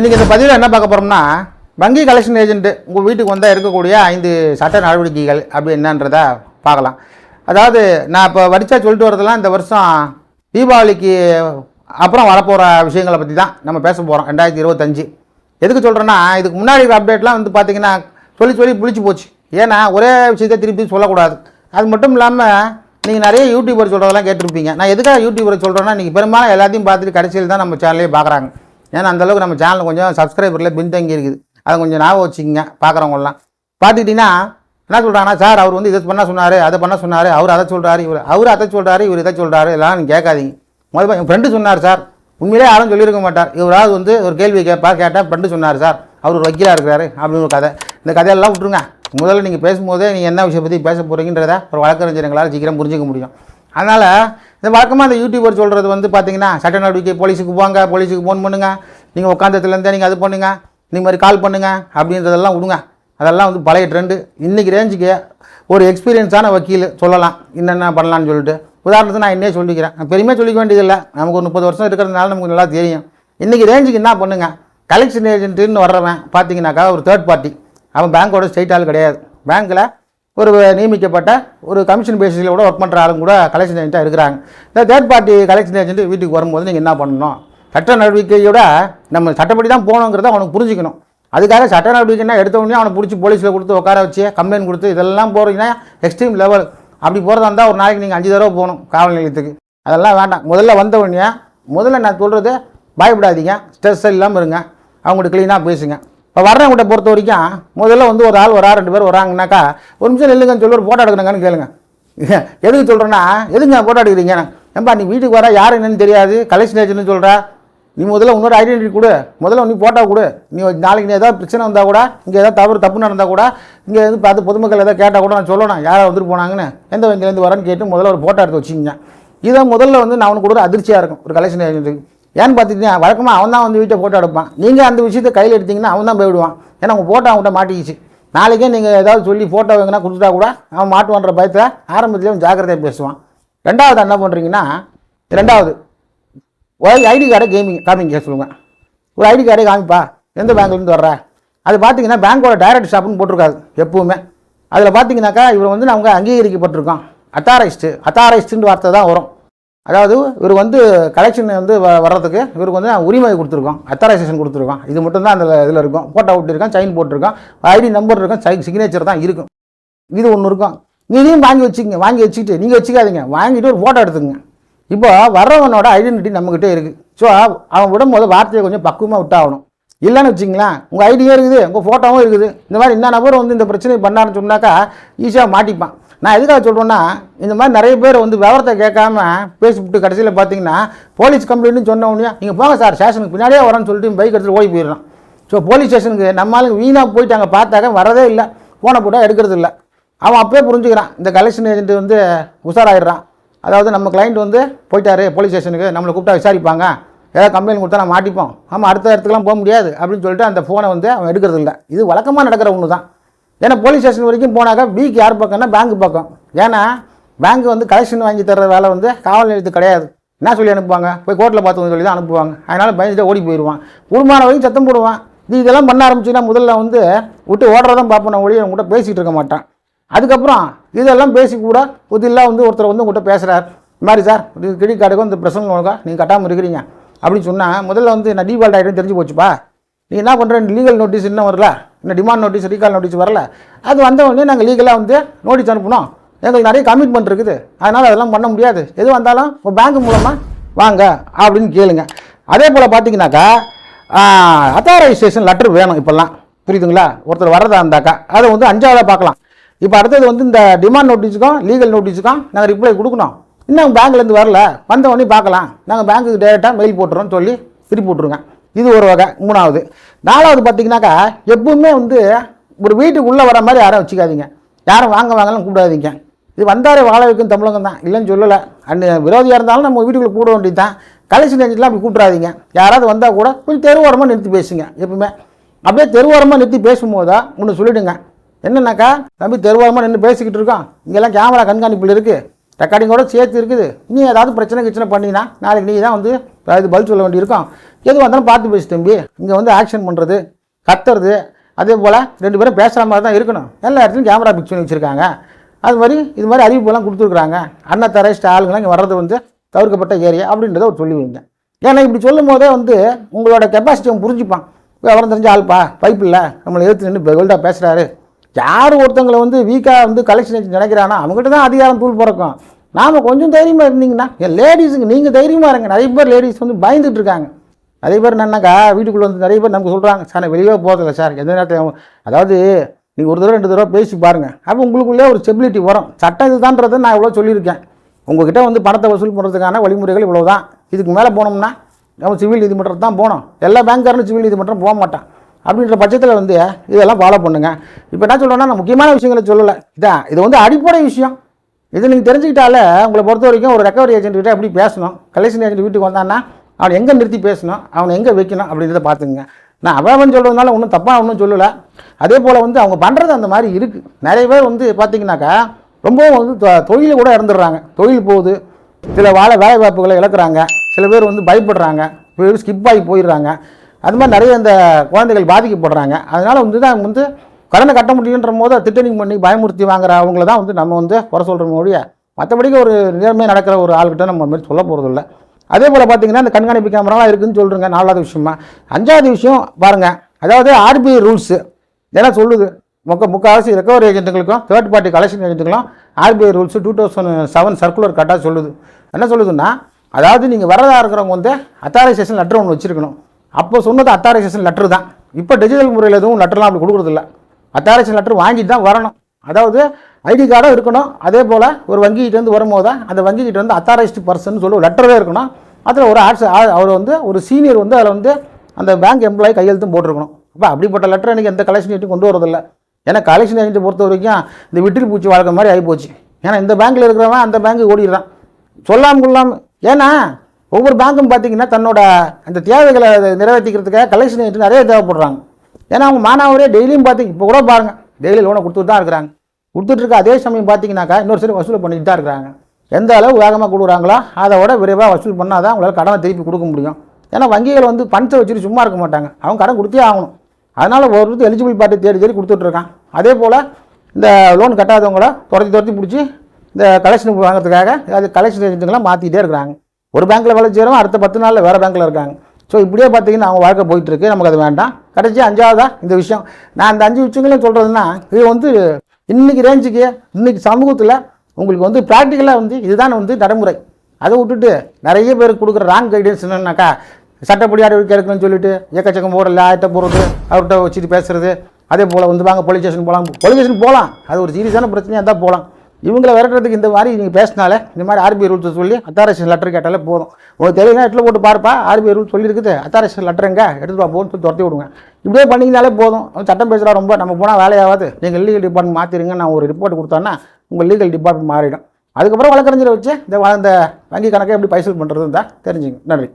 இன்றைக்கி இந்த பதிவில் என்ன பார்க்க போகிறோம்னா வங்கி கலெக்ஷன் ஏஜென்ட்டு உங்கள் வீட்டுக்கு வந்தால் இருக்கக்கூடிய ஐந்து சட்ட நடவடிக்கைகள் அப்படி என்னன்றதை பார்க்கலாம். அதாவது நான் இப்போ வரிச்சா சொல்லிட்டு வரதெல்லாம் இந்த வருஷம் தீபாவளிக்கு அப்புறம் வரப்போகிற விஷயங்களை பற்றி தான் நம்ம பேச போகிறோம் ரெண்டாயிரத்தி இருபத்தஞ்சு. எதுக்கு சொல்கிறேன்னா இதுக்கு முன்னாடி இருக்கிற அப்டேட்லாம் வந்து பார்த்தீங்கன்னா சொல்லி சொல்லி புளிச்சு போச்சு. ஏன்னா ஒரே விஷயத்தை திருப்பி சொல்லக்கூடாது. அது மட்டும் இல்லாமல் நீங்கள் நிறைய யூடியூபர் சொல்கிறதெல்லாம் கேட்டிருப்பீங்க. நான் எதுக்காக யூடியூபர் சொல்கிறேன்னா நீங்கள் பெரும்பாலும் எல்லாத்தையும் பார்த்துட்டு கடைசியில் தான் நம்ம சேனலே பார்க்குறாங்க. ஏன்னா அந்தளவுக்கு நம்ம சேனல் கொஞ்சம் சப்ஸ்கிரைபரில் பின்தங்கி இருக்குது. அதை கொஞ்சம் ஞாபகம் வச்சுக்கோங்க பார்க்குறவங்களாம் பார்த்துக்கிட்டிங்கன்னா என்ன சொல்கிறாங்கன்னா சார் அவர் வந்து இதை பண்ண சொன்னார் அதை பண்ண சொன்னார் அவர் அதை சொல்கிறாரு இவர் அவர் அதை சொல்கிறாரு இவர் இதை சொல்கிறாரு எல்லாம் நீங்கள் கேட்காதீங்க. முதல்ல என் ஃப்ரெண்டு சொன்னார் சார் உண்மையிலே யாரும் சொல்லியிருக்க மாட்டார். இவராவது வந்து ஒரு கேள்வி கேட்பார் கேட்டால் ஃப்ரெண்டு சொன்னார் சார். அவர் ஒரு வக்கீலாக இருக்கிறாரு அப்படின்னு ஒரு கதை. இந்த கதையெல்லாம் விட்ருங்க முதல்ல நீங்கள் பேசும்போதே நீங்கள் என்ன விஷயம் பற்றி பேச போகிறீங்கன்றத ஒரு வழக்கறிஞர் எங்களால் சீக்கிரம் புரிஞ்சிக்க முடியும். அதனால் இந்த வழக்கமாக அந்த யூடியூபர் சொல்கிறது வந்து பார்த்தீங்கன்னா சட்ட நடவடிக்கை போலீஸுக்கு போங்க போலீஸுக்கு ஃபோன் பண்ணுங்கள் நீங்கள் உட்காந்ததுலேருந்தே நீங்கள் அது பண்ணுங்கள் இந்த மாதிரி கால் பண்ணுங்கள் அப்படின்றதெல்லாம் விடுங்க. அதெல்லாம் வந்து பழைய ட்ரெண்டு இன்றைக்கி ரேஞ்சுக்கு ஒரு எக்ஸ்பீரியன்ஸான வக்கீல் சொல்லலாம். என்னென்ன பண்ணலாம்னு சொல்லிட்டு. உதாரணத்துக்கு நான் என்னையே சொல்லிக்கிறேன். நான் பெருமையாக சொல்லிக்க வேண்டியதில்லை. நமக்கு ஒரு முப்பது வருஷம் இருக்கிறதுனால நமக்கு நல்லா தெரியும். இன்றைக்கி ரேஞ்சுக்கு என்ன பண்ணுங்கள் கலெக்ஷன் ஏஜென்ட்டுன்னு வர்றவன் பார்த்தீங்கன்னாக்கா ஒரு தேர்ட் பார்ட்டி அவன் பேங்க்கோட ஸ்டேட் ஆள் கிடையாது. பேங்க்கில் ஒரு நியமிக்கப்பட்ட ஒரு கமிஷன் பேசிஸில் கூட ஒர்க் பண்ணுற ஆளுங்க கூட கலெக்ஷன் ஏஜென்ட்டாக இருக்கிறாங்க. இந்த தேர்ட் பார்ட்டி கலெக்ஷன் ஏஜென்ட் வீட்டுக்கு வரும்போது நீங்கள் என்ன பண்ணணும்? சட்ட நடவடிக்கையோட நம்ம சட்டப்படி தான் போகணுங்கிறத அவனுக்கு புரிஞ்சுக்கணும். அதுக்காக சட்ட நடவடிக்கைனா எடுத்தவொடனே அவனை பிடிச்சி போலீஸில் கொடுத்து உட்கார வச்சு கம்ப்ளைண்ட் கொடுத்து இதெல்லாம் போகிறீங்கன்னா எக்ஸ்ட்ரீம் லெவல் அப்படி போகிறதா இருந்தால் ஒரு நாளைக்கு நீங்கள் அஞ்சு தடவை போகணும் காவல் நிலையத்துக்கு. அதெல்லாம் வேண்டாம். முதல்ல வந்தவொடனே முதல்ல நான் சொல்கிறது பயப்படாதீங்க. ஸ்ட்ரெஸ் இல்லாமல் இருங்க. அவங்கள்ட்ட க்ளீனாக பேசுங்க. இப்போ வர்றவங்கிட்ட பொறுத்த வரைக்கும் முதல்ல வந்து ஒரு ஆள் வரா ரெண்டு பேர் வராங்கனாக்கா ஒரு நிமிஷம் நில்லுங்கன்னு சொல்லி ஒரு ஃபோட்டோ எடுக்கணுங்கன்னு கேளுங்க. எதுக்கு சொல்கிறேன்னா எதுங்க ஃபோட்டோ எடுக்கிறீங்க? ஏன்பா நீ வீட்டுக்கு வர யார் என்னன்னு தெரியாது கலெக்ஷன் ஏஜென்ட்னு சொல்கிற நீ முதல்ல உன்னோட ஐடென்டிட்டி கொடு. முதல்ல நீ ஃபோட்டோ கொடு. நீ நாளைக்கு நீ ஏதாவது பிரச்சனை வந்தால் கூட இங்கே ஏதாவது தவறு தப்பு நடந்தால் கூட இங்கே வந்து பார்த்து பொதுமக்கள் ஏதாவது கேட்டால் கூட நான் சொல்லணும் யாரை வந்துட்டு போனாங்கன்னு. எந்த வங்கிலேருந்து வரேன்னு கேட்டு முதல்ல ஒரு ஃபோட்டோ எடுத்து வச்சுக்கிங்க. இதை முதல்ல வந்து நான் அவனுக்கு கொடுக்குற அதிர்ச்சியாக இருக்கும் ஒரு கலெக்ஷன் ஏஜென்ட்டுக்கு ஏன்னு பார்த்துக்கிட்டீங்க வழக்கமாக அவன் தான் வந்து வீட்டை ஃபோட்டோ எடுப்பான். நீங்கள் அந்த விஷயத்தை கையில் எடுத்தீங்கன்னா அவன் தான் போயிடுவான் ஏன்னா உங்கள் ஃபோட்டோ அவன்கிட்ட மாட்டிக்கிச்சு. நாளைக்கே நீங்கள் ஏதாவது சொல்லி ஃபோட்டோ வாங்கினா கொடுத்துட்டா கூட அவன் மாட்டுவான்ற பயத்தில் ஆரம்பத்திலே அவன் ஜாக்கிரதையாக பேசுவான். ரெண்டாவது என்ன பண்ணுறீங்கன்னா ரெண்டாவது ஒரு ஐடி கார்டை கேமிங் காமிங்க சொல்லுங்க. ஒரு ஐடி கார்டை காமிப்பா. எந்த பேங்க்லேருந்து வர்ற? அது பார்த்தீங்கன்னா பேங்க்கோட டைரக்ட் ஷாப்னு போட்டிருக்காது எப்பவுமே. அதில் பார்த்தீங்கன்னாக்கா இவர் வந்து அவங்க அங்கீகரிக்கப்பட்டிருக்கோம் அத்தாரைஸ்டு அத்தாரைஸ்டுன்ற வார்த்தை தான் வரும். அதாவது இவர் வந்து கலெக்ஷன் வந்து வ- வர்றதுக்கு இவருக்கு வந்து நான் உரிமை கொடுத்துருக்கோம். அத்தாரைசேஷன் கொடுத்துருக்கோம். இது மட்டும்தான் அந்த இதில் இருக்கும். ஃபோட்டோ விட்டுருக்கோம் சைன் போட்டிருக்கான். ஐடி நம்பர் இருக்கும் சை சிக்னேச்சர் தான் இருக்கும். இது ஒன்று இருக்கும். நீங்களும் வாங்கி வச்சுக்கங்க வாங்கி வச்சுக்கிட்டு நீங்கள் வச்சுக்காதீங்க. வாங்கிட்டு ஒரு ஃபோட்டோ எடுத்துக்கோங்க. இப்போ வர்றவனோட ஐடென்டிட்டி நம்மக்கிட்டே இருக்குது ஸோ அவன் விடும்போது வார்த்தையை கொஞ்சம் பக்குவமாக விட்டாகணும். இல்லைன்னு வச்சிங்களேன் உங்கள் ஐடியும் இருக்குது உங்கள் ஃபோட்டோவும் இருக்குது. இந்த மாதிரி இந்த நபர் வந்து இந்த பிரச்சனை பண்ணாருன்னு சொன்னாக்கா ஈஸியாக மாட்டிப்பான். நான் எதுக்காக சொல்கிறேன்னா இந்த மாதிரி நிறைய பேர் வந்து விவரத்தை கேட்காம பேசிவிட்டு கடைசியில் பார்த்தீங்கன்னா போலீஸ் கம்ப்ளைண்ட்னு சொன்ன உடனே நீங்கள் போங்க சார் ஸ்டேஷனுக்கு பின்னாடியே வரேன்னு சொல்லிட்டு பைக் எடுத்துட்டு ஓடி போயிடுறான். ஸோ போலீஸ் ஸ்டேஷனுக்கு நம்மளுக்கு வீணாக போயிட்டு அங்கே பார்த்தாக்க வரதே இல்லை. ஃபோனை போட்டால் எடுக்கிறது இல்லை. அவன் அப்போயே புரிஞ்சுக்கிறான். இந்த கலெக்ஷன் ஏஜென்ட் வந்து உஷாராயிடுறான். அதாவது நம்ம கிளைண்ட் வந்து போயிட்டாரு போலீஸ் ஸ்டேஷனுக்கு நம்மளை கூப்பிட்டா விசாரிப்பாங்க. ஏதாவது கம்ப்ளைண்ட் கொடுத்தா நான் மாட்டிப்போம். ஆமாம் அடுத்த இடத்துக்குலாம் போக முடியாது அப்படின்னு சொல்லிட்டு அந்த ஃபோனை வந்து அவன் எடுக்கிறது இல்லை. இது வழக்கமாக நடக்கிற ஒன்று தான். ஏன்னா போலீஸ் ஸ்டேஷன் வரைக்கும் போனாக்கா வீக் யார் பக்கம்னா பேங்க் பக்கம். ஏன்னா பேங்க் வந்து கலெக்ஷன் வாங்கி தர்ற வேலை வந்து காவல் நிலையத்து கிடையாது. என்ன சொல்லி அனுப்புவாங்க? போய் கோர்ட்டில் பார்த்து சொல்லி தான் அனுப்புவாங்க. அதனால் பயந்துட்டு ஓடி போயிடுவான் குடும்பமான வரைக்கும் சத்தம் போடுவான். நீ இதெல்லாம் பண்ண ஆரம்பிச்சுன்னா முதல்ல வந்து விட்டு ஓடுறதான் பார்ப்போம். நான் ஒழிய உங்கள்கிட்ட பேசிகிட்டு இருக்க மாட்டான். அதுக்கப்புறம் இதெல்லாம் பேசி கூட புதில்லாம் வந்து ஒருத்தர் வந்து உங்கள்கிட்ட பேசுகிறார் இந்த மாதிரி சார் கிரெடிட் கார்டுக்கும் இந்த பிரசங்க நீங்கள் கட்டாமல் இருக்கிறீங்க. அப்படின்னு சொன்னால் முதல்ல வந்து நான் டிபால்ட் ஆகிடும் தெரிஞ்சு போச்சுப்பா. நீ என்ன பண்ணுற லீகல் நோட்டீஸ் இன்னும் வரல. இன்னும் டிமாண்ட் நோட்டீஸ் ரீகால் நோட்டீஸ் வரல. அது வந்த உடனே நாங்கள் லீகலாக வந்து நோட்டீஸ் அனுப்பணும் எங்களுக்கு நிறைய கமிட்மெண்ட் இருக்குது. அதனால் அதெல்லாம் பண்ண முடியாது. எது வந்தாலும் இப்போ பேங்க் மூலமாக வாங்க அப்படின்னு கேளுங்க. அதே போல் பார்த்தீங்கன்னாக்கா அத்தாரைசேஷன் லெட்டர் வேணும் இப்போல்லாம். புரியுதுங்களா? ஒருத்தர் வர்றதா இருந்தாக்கா. அதை வந்து அஞ்சாவதாக பார்க்கலாம். இப்போ அடுத்தது வந்து இந்த டிமாண்ட் நோட்டீஸுக்கும் லீகல் நோட்டீஸுக்கும் நாங்கள் ரிப்ளை கொடுக்கணும். இன்னும் பேங்க்லேருந்து வரல. வந்தவொடனே பார்க்கலாம். நாங்கள் பேங்க்குக்கு டேரெக்டாக மெயில் போட்டுறோம்னு சொல்லி திருப்பி போட்டுருங்க இது ஒரு வகை. மூணாவது. நாலாவது பார்த்தீங்கன்னாக்கா எப்பவுமே வந்து ஒரு வீட்டுக்குள்ளே வர மாதிரி யாரும் வச்சுக்காதீங்க. யாரும் வாங்க வாங்கலாம் கூப்பிடாதீங்க. இது வந்தாரே வாழ வைக்கும் தமிழகம் தான். இல்லைன்னு சொல்லலை. அண்ட் விரோதியாக இருந்தாலும் நம்ம வீட்டுக்குள்ளே கூட வேண்டியது தான் கலெக்ஷன் ஏஜென்ட்லாம் அப்படி கூப்பிட்றாதீங்க யாராவது வந்தால் கூட கொஞ்சம் தெருவோரமாக நிறுத்தி பேசுங்க எப்பவுமே. அப்படியே தெருவோரமாக நிறுத்தி பேசும்போது ஒன்று சொல்லிவிடுங்க என்னென்னாக்கா தம்பி தெருவோரமாக நின்று பேசிக்கிட்டு இருக்கோம். இங்கெல்லாம் கேமரா கண்காணிப்பில் இருக்குது ரெக்கார்டிங்கோட சேர்த்து இருக்குது. நீ ஏதாவது பிரச்சனை கிச்சனை பண்ணினா நாளைக்கு நீ தான் வந்து அது பதில் சொல்ல வேண்டியிருக்கும். எது வந்தாலும் பார்த்து பேசு தம்பி. இங்கே வந்து ஆக்ஷன் பண்ணுறது கத்துறது அதே போல் ரெண்டு பேரும் பேசுகிற மாதிரி தான் இருக்கணும். எல்லா இடத்துலையும் கேமரா பிக்ஸ் பண்ணி வச்சுருக்காங்க. அது மாதிரி இது மாதிரி அறிவிப்பெல்லாம் கொடுத்துருக்குறாங்க. அண்ணன் தர ஸ்டாலுங்களாம் இங்கே வர்றது வந்து தவிர்க்கப்பட்ட ஏரியா அப்படின்றத ஒரு சொல்லி வைங்க. ஏன்னா இப்படி சொல்லும் போதே வந்து உங்களோட கெப்பாசிட்டி அவன் புரிஞ்சுப்பான். விவரம் தெரிஞ்ச ஆள்ப்பா. பைப் இல்லை. நம்மளை எடுத்து நின்று வெல்டாக பேசுகிறாரு யார் ஒருத்தங்களை வந்து வீக்காக வந்து கலெக்ஷன் நினைக்கிறானா அவங்ககிட்ட தான் அதிகாரம் தூள் பிறக்கும். நாம் கொஞ்சம் தைரியமாக இருந்தீங்கன்னா என் லேடிஸுக்கு நீங்கள் தைரியமாக இருங்க. நிறைய பேர் லேடிஸ் வந்து பயந்துட்டு இருக்காங்க. நிறைய பேர் என்னன்னாக்கா வீட்டுக்குள்ளே வந்து நிறைய பேர் நமக்கு சொல்கிறாங்க சார் நான் வெளியே போகிறதில்ல சார். எந்த நேரத்தில் அதாவது நீங்கள் ஒரு தடவை ரெண்டு தடவை பேசி பாருங்கள் அப்போ உங்களுக்குள்ளே ஒரு ஸ்டெபிலிட்டி வரும். சட்டம் இதுதான்றதை நான் இவ்வளோ சொல்லியிருக்கேன். உங்ககிட்ட வந்து பணத்தை வசூல் பண்ணுறதுக்கான வழிமுறைகள் இவ்வளோ தான் இதுக்கு மேலே போனோம்னா நம்ம சிவில் நீதிமன்றம் தான் போகணும் எல்லா பேங்க்காரனும் சிவில் நீதிமன்றம் போக மாட்டான். அப்படின்ற பட்சத்தில் வந்து இதெல்லாம் ஃபாலோ பண்ணுங்க. இப்போ என்ன சொல்கிறேன்னா நான் முக்கியமான விஷயங்களை சொல்லலை. இதான் இது வந்து அடிப்படை விஷயம். இது நீங்கள் தெரிஞ்சுக்கிட்டாலே உங்களை பொறுத்த வரைக்கும் ஒரு ரெக்கவரி ஏஜென்ட் கிட்ட எப்படி பேசணும்? கலெக்ஷன் ஏஜென்ட் வீட்டுக்கு வந்தான்னா அவனை எங்கே நிறுத்தி பேசணும்? அவனை எங்கே வைக்கணும்? அப்படின்றத பார்த்துங்க நான் அவன் சொல்கிறதுனால ஒன்றும் தப்பாக ஒன்றும் சொல்லலை. அதே போல் வந்து அவங்க பண்ணுறது அந்த மாதிரி இருக்குது நிறைய பேர் வந்து பார்த்தீங்கன்னாக்கா ரொம்பவும் வந்து தொ- கூட இறந்துடுறாங்க. தொழில் போகுது. சில வாழ வேலை வாய்ப்புகளை இழக்கிறாங்க. சில பேர் வந்து பயப்படுறாங்க. பேர் ஸ்கிப் ஆகி போயிடுறாங்க. அது மாதிரி நிறைய இந்த குழந்தைகள் பாதிக்கப்படுறாங்க. அதனால் வந்து தான் வந்து கடனை கட்ட முடியுன்ற போது திட்டனிங் பண்ணி பயமுறுத்தி வாங்குற அவங்கள தான் வந்து நம்ம வந்து குறை சொல்கிற ஒழிய மற்றபடிக்கு ஒரு நேர்மையாக நடக்கிற ஒரு ஆள்கிட்ட நம்ம மாதிரி சொல்ல போகிறதில்ல அதே போல் பார்த்தீங்கன்னா இந்த கண்காணிப்பு கேமராலாம் இருக்குதுன்னு சொல்கிறேங்க நாலாவது விஷயமா. அஞ்சாவது விஷயம் பாருங்கள் அதாவது ஆர்பிஐ ரூல்ஸு. இதெல்லாம் சொல்லுது. முக்க முக்கால்வாசி ரெக்கவரி ஏஜென்ட்டுகளுக்கும் third party collection ஏஜென்ட்டுகளும் RBI rules two thousand seven circular கட்டாக சொல்லுது. என்ன சொல்லுதுன்னா அதாவது நீங்கள் வரதாக இருக்கிறவங்க வந்து அத்தாரைசேஷன் லெட்டர் ஒன்று வச்சுருக்கணும். அப்போ சொன்னது அத்தாரைசேஷன் லெட்டர் தான். இப்போ டிஜிட்டல் முறையில் எதுவும் லெட்டர்லாம் அப்படி கொடுக்குறதில்ல அத்தாரைசேஷன் லெட்டர் வாங்கிட்டு தான் வரணும். அதாவது ஐடி கார்டும் இருக்கணும். அதே போல் ஒரு வங்கிகிட்டேருந்து வரும்போது தான் அந்த வங்கிக்கிட்ட வந்து அத்தாரைஸ்டு பர்சன் சொல்லி லெட்டரே இருக்கணும். அதில் ஒரு ஆட்ஸ் அவர் வந்து ஒரு சீனியர் வந்து அதில் வந்து அந்த பேங்க் எம்ப்ளாயி கையெழுத்தும் போட்டிருக்கணும். அப்போ அப்படிப்பட்ட லெட்டர் எனக்கு எந்த கலெக்ஷன் ஏஜென்ட்டும் கொண்டு வரதில்ல. ஏன்னா கலெக்ஷன் ஏஜென்ட் பொறுத்த வரைக்கும் இந்த விட்டில் பூச்சி வாழ்க்கை மாதிரி ஆகிப்போச்சு ஏன்னா இந்த பேங்க்கில் இருக்கிறவன் அந்த பேங்க்கு ஓடிடுறான். சொல்லாமல் கொள்ளாமல் ஏன்னா ஒவ்வொரு பேங்க்கும் பார்த்தீங்கன்னா தன்னோட அந்த தேவைகளை நிறைவேற்றிக்கிறதுக்காக கலெக்ஷன் ஏஜென்ட் நிறைய தேவைப்படுறாங்க. ஏன்னா அவங்க மாணவரே டெய்லியும் பார்த்திங்க இப்போ கூட பாருங்கள் டெய்லி லோனை கொடுத்துட்டு தான் இருக்கிறாங்க. கொடுத்துட்டு இருக்க அதே சமயம் பார்த்தீங்கன்னாக்கா இன்னொரு சரி வசூல் பண்ணிட்டு தான் இருக்கிறாங்க. எந்த அளவு வேகமாக கொடுக்குறாங்களோ அதை விட விரைவாக வசூல் பண்ணால் தான் அவங்களால கடனை திருப்பி கொடுக்க முடியும். ஏன்னா வங்கிகள் வந்து பணத்தை வச்சுட்டு சும்மா இருக்க மாட்டாங்க. அவங்க கடன் கொடுத்தே ஆகணும். அதனால் ஒருத்தர் எலிஜிபிள் பார்ட்டி தேடி தேடி கொடுத்துட்ருக்கான் அதே போல் இந்த லோன் கட்டாதவங்கள துரத்தி துரத்தி பிடிச்சி இந்த கலெக்ஷன் வாங்குறதுக்காக அது கலெக்ஷன் ஏஜென்ட்டுங்களாம் மாற்றிக்கிட்டே இருக்கிறாங்க. ஒரு பேங்க்கில் வேலை செய்கிறோம் அடுத்த பத்து நாளில் வேறு பேங்க்கில் இருக்காங்க. ஸோ இப்படியே பார்த்தீங்கன்னா அவங்க வாழ்க்கை போயிட்டுருக்கு. நமக்கு அது வேண்டாம். கடைசி அஞ்சாவதா இந்த விஷயம். நான் அந்த அஞ்சு விஷயங்களும் சொல்கிறதுனா இது வந்து இன்னைக்கு ரேஞ்சுக்கு இன்றைக்கி சமூகத்தில் உங்களுக்கு வந்து ப்ராக்டிக்கலாக வந்து இதுதான் வந்து நடைமுறை. அதை விட்டுட்டு நிறைய பேருக்கு கொடுக்குற ராங் கைடன்ஸ் என்னன்னாக்கா சட்டப்படி நடவடிக்கை எடுக்கணும்னு சொல்லிட்டு எக்கச்சக்கம் போடல ஆயத்தை போடுறது அவர்கிட்ட வச்சுட்டு பேசுறது. அதே போல் வந்து வாங்க போலீஸ் ஸ்டேஷன் போகலாம் போலீஸ் ஸ்டேஷன் போகலாம் அது ஒரு சீரியஸான பிரச்சனையாக இருந்தால் போகலாம் இவங்களை விரட்டுறதுக்கு இந்த மாதிரி நீங்கள் பேசினாலே இந்த மாதிரி ஆர்பிஐ ரூல்ஸ் சொல்லி அத்தாரேஷன் லெட்டர் கேட்டாலே போதும். உங்களுக்கு தெரியல எட்டில் போட்டு பார்ப்பா ஆர்பிஐ ரூல் சொல்லியிருக்குது அத்தாரேஷன் லெட்டருங்க எடுத்துட்டு வா போன்னு சொல்லி துரத்தி விடுங்க. இப்படியே பண்ணிங்கனாலே போதும். சட்டம் பேசுகிறா ரொம்ப நம்ம போனால் வேலையாகாது. நீங்கள் லீகல் டிபார்ட்மெண்ட் மாற்றிருங்க நான் ஒரு ரிப்போர்ட் கொடுத்தோன்னா உங்கள் லீகல் டிபார்ட்மெண்ட் மாறிடும். அதுக்கப்புறம் வழக்கறிஞரை வச்சு இந்த இந்த வங்கி கணக்கை எப்படி பைசல் பண்ணுறது தான் தெரிஞ்சுங்க. நன்றி.